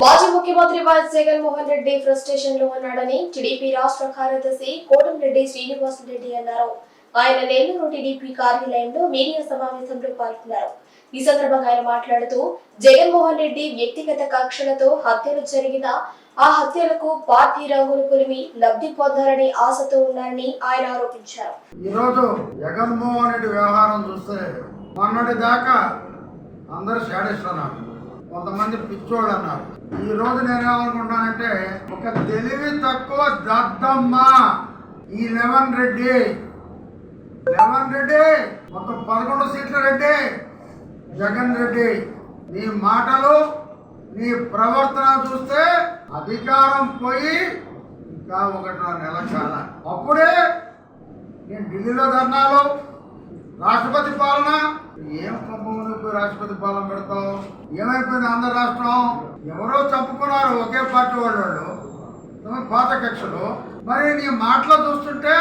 YS Jaganmohan Reddy ఫ్రస్ట్రేషన్లో ఉన్నాడని TDP రాష్ట్ర కార్యదర్శి కోటంరెడ్డి శ్రీనివాసరెడ్డి అన్నారు. ఆయన నెల్లూరు టీడీపీ కార్యాలయంలో మీడియా సమావేశంలో పాల్గొన్నారు. ఈ సందర్భంగా ఆయన మాట్లాడుతూ జగన్మోహన్ రెడ్డి వ్యక్తిగత కక్షలతో హత్యలు జరిగిన ఆ హత్యలకు పార్టీ రంగులు పులిమి లబ్ధి పొందాలని ఆశతో ఉన్నారని ఆయన ఆరోపించారు. ఈరోజు జగన్మోహన్ రెడ్డి వ్యవహారం చూస్తే మొన్నటి దాకా అందరు షాడిస్ట్ కొంతమంది పిచ్చోళ్ళు అన్నారు. ఈ రోజు నేనేమనుకుంటానంటే ఒక తెలివి తక్కువ దద్దమ్మ ఈ లెవెన్ రెడ్డి. లెవెన్ రెడ్డి మొత్తం పదకొండు సీట్ల రెడ్డి. జగన్ రెడ్డి నీ మాటలు నీ ప్రవర్తన చూస్తే అధికారం పోయి ఇంకా ఒకటిన్నర నెల కాల అప్పుడే నేను ఢిల్లీలో ధర్నాలు రాష్ట్రపతి పాలన? ఏం కుంభం రాష్ట్రపతి పాలన పెడతావు? ఏమైపోయింది ఆంధ్ర రాష్ట్రం? ఎవరో చంపుకున్నారు ఒకే పార్టీ వాళ్ళు వాళ్ళు తమ పాత కక్షలు. మరి నీ మాటలో చూస్తుంటే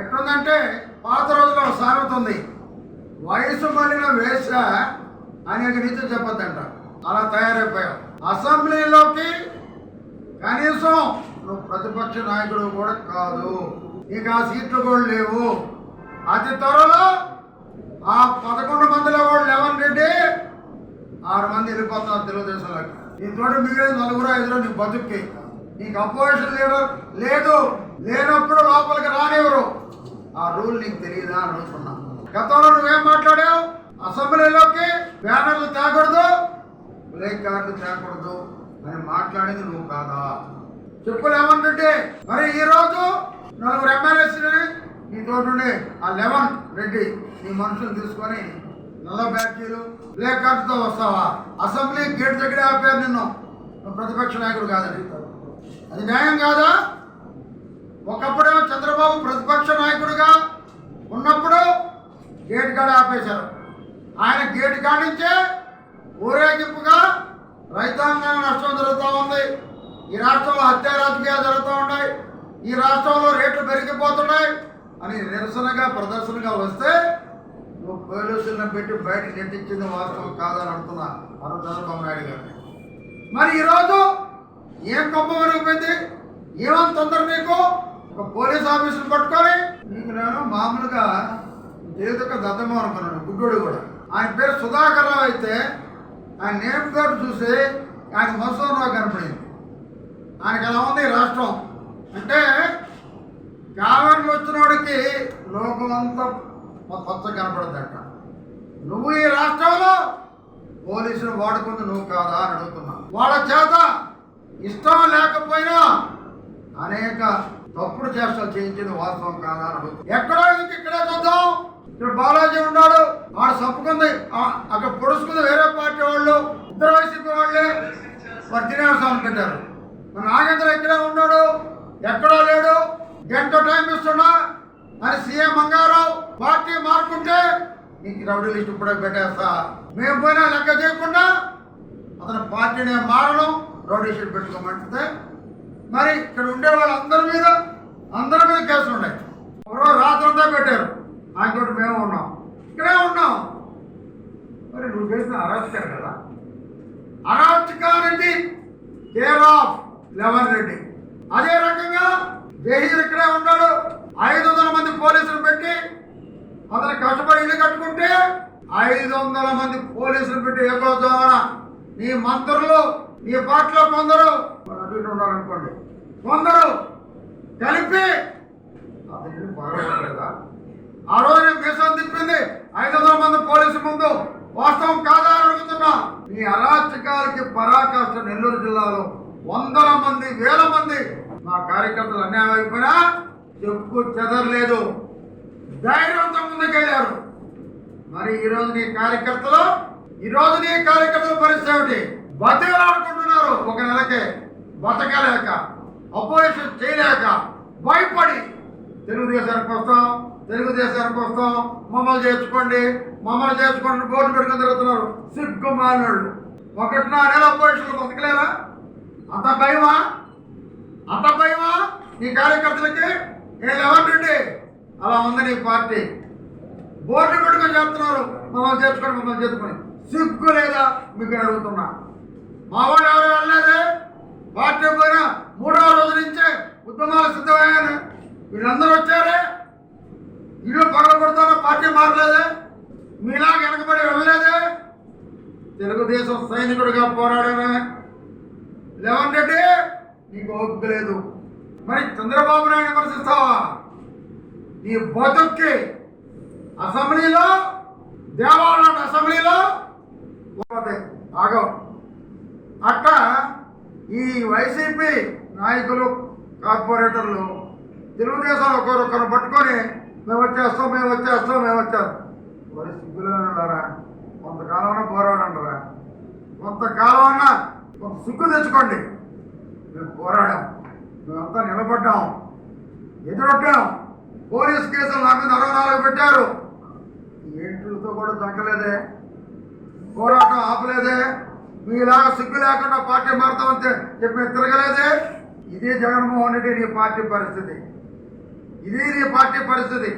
ఎట్లుందంటే పాత రోజుల్లో సాగుతుంది. వయసు మళ్ళిన వేష అనేక నీతులు చెప్పొద్దంట. అలా తయారైపోయావు. అసెంబ్లీలోకి కనీసం నువ్వు ప్రతిపక్ష నాయకుడు కూడా కాదు. నీకు ఆ సీట్లు కూడా లేవు. అతి త్వరలో ఆ పదకొండు మందిలో కూడా లెవెన్ రెడ్డి ఆరు మంది వెళ్ళిపోతున్నారు తెలుగుదేశంలోకి. నీ తోటి మిగిలిన నలుగురు ఐదుగురు నీ బతుక్కి. నీకు అపోజిషన్ లీడర్ లేదు లేనప్పుడు లోపలికి రానివ్వరు. ఆ రూల్ నీకు తెలియదా అని అడుగుతున్నా. గతంలో నువ్వేం మాట్లాడావు? అసెంబ్లీలోకి బ్యానర్లు తేకూడదు బ్రేక్ కార్డులు తేకూడదు. అని మాట్లాడింది నువ్వు కాదా? చెప్పులు ఏమంటుంటే మరి ఈ రోజు నలుగురు ఎమ్మెల్యేస్ని నీ తోటి ఆ లెవెన్ రెడ్డి నీ మనుషులు తీసుకొని నల్ల బ్యాడ్జీలు బ్లాక్ కార్డుతో వస్తావా? అసెంబ్లీ గేట్ దగ్గరే ఆపారు నిన్ను. ప్రతిపక్ష నాయకుడు కాదని. అది న్యాయం కాదా? ఒకప్పుడేమో చంద్రబాబు ప్రతిపక్ష నాయకుడిగా ఉన్నప్పుడు గేట్ కాడ ఆపేశారు. ఆయన గేట్ కాడ ఊరేగింపుగా రైతాంగానికి నష్టం జరుగుతూ ఉంది. ఈ రాష్ట్రంలో హత్య రాజకీయాలు జరుగుతూ ఉన్నాయి. ఈ రాష్ట్రంలో రేట్లు పెరిగిపోతున్నాయి అని నిరసనగా ప్రదర్శనగా వస్తే నువ్వు పోలీసులను పెట్టి బయట నెట్టించింది వాస్తవం కాదని అంటున్నా అరుణ్ చంద్రబాబు నాయుడు గారిని మరి ఈరోజు ఏం కొంప మరిగిపోయింది ఏమంత తొందర నీకు ఒక పోలీస్ ఆఫీసులు పట్టుకొని నీకు నేను మామూలుగా ఏదొక దద్దమో అనుకున్నాను గుడ్డోడు కూడా. ఆయన పేరు సుధాకర్ రావు అయితే ఆయన నేమ్ కార్డు చూసి ఆయన మోసం రావు కనపడింది. ఆయనకి ఎలా ఉంది రాష్ట్రం? అంటే కావాలని వచ్చినోడికి లోకం అంతా పచ్చ కనపడద్దట నువ్వు ఈ రాష్ట్రంలో పోలీసులు వాడుకుంది నువ్వు కాదా అని అడుగుతున్నావు వాళ్ళ చేత ఇష్టం లేకపోయినా అనేక తప్పుడు చేష్టలు చేయించింది వాస్తవం కాదా అని అడుగుతుంది ఎక్కడో ఇంక ఇక్కడే చూద్దాం. ఇక్కడ బాలాజీ ఉన్నాడు. ఆడ చప్పుకుంది ఆ- అక్కడ పొడుచుకుంది వేరే పార్టీ వాళ్ళు. ఇద్దరు వైసీపీ వాళ్ళే. వారు శ్రీనివాసరావు పెట్టారు. మన నాగేంద్ర ఇక్కడే ఉన్నాడు? ఎక్కడో లేడు. గంట టైం ఇస్తున్నా. మరి సీఎం మంగారావు పార్టీ మారుకుంటే నీకు రౌడీ లిస్ట్ ఇప్పుడే పెట్టేస్తా. మేము పోయినా లెక్క చేయకుండా అతను పార్టీని మారడం రౌడీ షీట్ పెట్టుకోమంటే మరి ఇక్కడ ఉండే వాళ్ళందరి మీద అందరి మీద కేసులు ఉన్నాయి. ఎవరో రాత్రంతా పెట్టారు. ఆయనతోటి మేము ఉన్నాం. ఇక్కడే ఉన్నాం. మరి నువ్వు చేసిన అరాచకం కదా అరాచకానికి కేర్ ఆఫ్ లెవెన్ రెడ్డి. అదే రకంగా జహీర్ ఇక్కడే ఉన్నాడు. ఐదు వందల అతను కష్టపడి ఇల్లు కట్టుకుంటే ఐదు వందల మంది పోలీసులు పెట్టి ఏకోద్దామన నీ మంత్రులు నీ పార్టీలో కొందరు. అటు ఇటు ఉన్నారనుకోండి కొందరు కలిపి అతని ఇల్లు ఆ రోజు దేశం తిప్పింది. ఐదు వందల మంది పోలీసు ముందు వాస్తవం కాదా అడుగుతున్నా. ఈ అరాచకాలకి పరాకాష్ట నెల్లూరు జిల్లాలో వందల మంది వేల మంది మా కార్యకర్తలు అన్యాయం అయిపోయినా చెప్పు చెదరలేదు. ధైర్యంతో ముందుకెళ్ళారు. మరి ఈరోజు నీ కార్యకర్తలు ఈ నీ కార్యకర్తల పరిస్థితి ఏమిటి? బతికలాడుకుంటున్నారు ఒక నెలకే. బతకలేక అపోజిషన్ చేయలేక భయపడి తెలుగుదేశానికి వస్తాం తెలుగుదేశానికి వస్తాం. మమ్మల్ని చేర్చుకోండి మమ్మల్ని చేర్చుకోండి బోర్డు పెట్టుకుని తిరుగుతున్నారు. సిగ్గు ఒకటి నా నెల అపోజిషన్ బతకలేరా అంత భయమా? అంత భయమా? నీ కార్యకర్తలకి ఏ లెవెన్ అలా ఉంది నీ పార్టీ. బోర్డు పెట్టుకొని చెప్తున్నారు మమ్మల్ని చేర్చుకొని మమ్మల్ని చేర్చుకొని. సిగ్గు లేదా? మీకు అడుగుతున్నా. మా వాళ్ళు ఎవరు వెళ్ళలేదే? పార్టీ పోయిన మూడవ రోజు నుంచే ఉద్యమాలు సిద్ధమయ్యాను వీళ్ళందరూ వచ్చారే? ఇల్లు పగల పార్టీ మారలేదే? మీలా వెనకబడి వెళ్ళలేదే? తెలుగుదేశం సైనికుడిగా పోరాడమే. లేవండి నీకు ఓపిక లేదు. మరి చంద్రబాబు నాయుడు విమర్శిస్తావా? నీ బతుక్కి అసెంబ్లీలో దేవాలయం అసెంబ్లీలో పోతే ఆగం. అట్లా ఈ వైసీపీ నాయకులు కార్పొరేటర్లు తెలుగుదేశం ఒకరొకరు పట్టుకొని మేము వచ్చేస్తాం మేము వచ్చేస్తాం మేము వచ్చేస్తాం. మరి సిగ్గులో ఉన్నారా కొంతకాలం అన్నా కొంతకాలం అన్నా కొంత సిగ్గు తెచ్చుకోండి. మేము పోరాడాం. మేమంతా నిలబడ్డాం. ఎదురొట్టాం. పోలీస్ కేసులు నా మీద అరవై నాలుగు పెట్టారు ఏంటితో కూడా తగ్గలేదే. పోరాటం ఆపలేదే. మీలాగా సిగ్గు లేకుండా పార్టీ మారుతామంటే చెప్పి తిరగలేదే. ఇదే జగన్మోహన్ రెడ్డి నీ పార్టీ పరిస్థితి. ఇది నీ పార్టీ పరిస్థితి.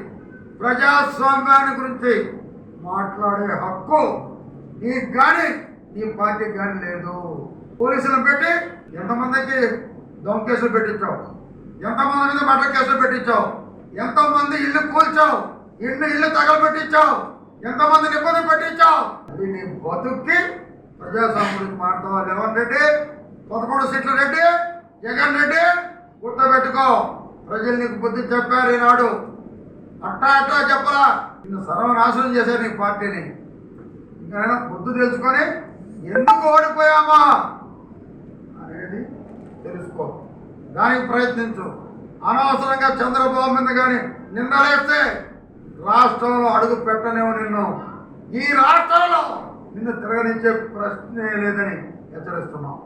ప్రజాస్వామ్యాన్ని గురించి మాట్లాడే హక్కు నీకు కానీ నీ పార్టీకి కానీ లేదు. పోలీసులను పెట్టి ఎంతమందికి దొంగ కేసులు పెట్టించావు? ఎంతమంది మీద మర్డర్ కేసులు పెట్టించావు? ఎంతోమంది ఇల్లు కూల్చావు ఇల్లు ఇల్లు తగలబెట్టించావు ఎంతమందిని ఇబ్బంది పెట్టించావు. అది నీ బతుక్కి ప్రజాస్వామ్యుడికి గురించి మాట్లాడతావా రెడ్డి? పదకొండు సీట్ల రెడ్డి జగన్ రెడ్డి గుర్తుపెట్టుకో ప్రజలు నీకు బుద్ధి చెప్పారు ఈనాడు. అట్టా అట్టా చెప్పరా? నిన్ను సర్వనాశనం చేశారు నీ పార్టీని. ఇంకా బుద్ధి తెలుసుకొని ఎందుకు ఓడిపోయామా? అనేది తెలుసుకో. దానికి ప్రయత్నించు. అనవసరంగా చంద్రబాబు మీద కానీ నిందలేస్తే రాష్ట్రంలో అడుగు పెట్టనేమో నిన్ను. ఈ రాష్ట్రంలో నిన్ను తిరగనించే ప్రశ్నే లేదని హెచ్చరిస్తున్నాం.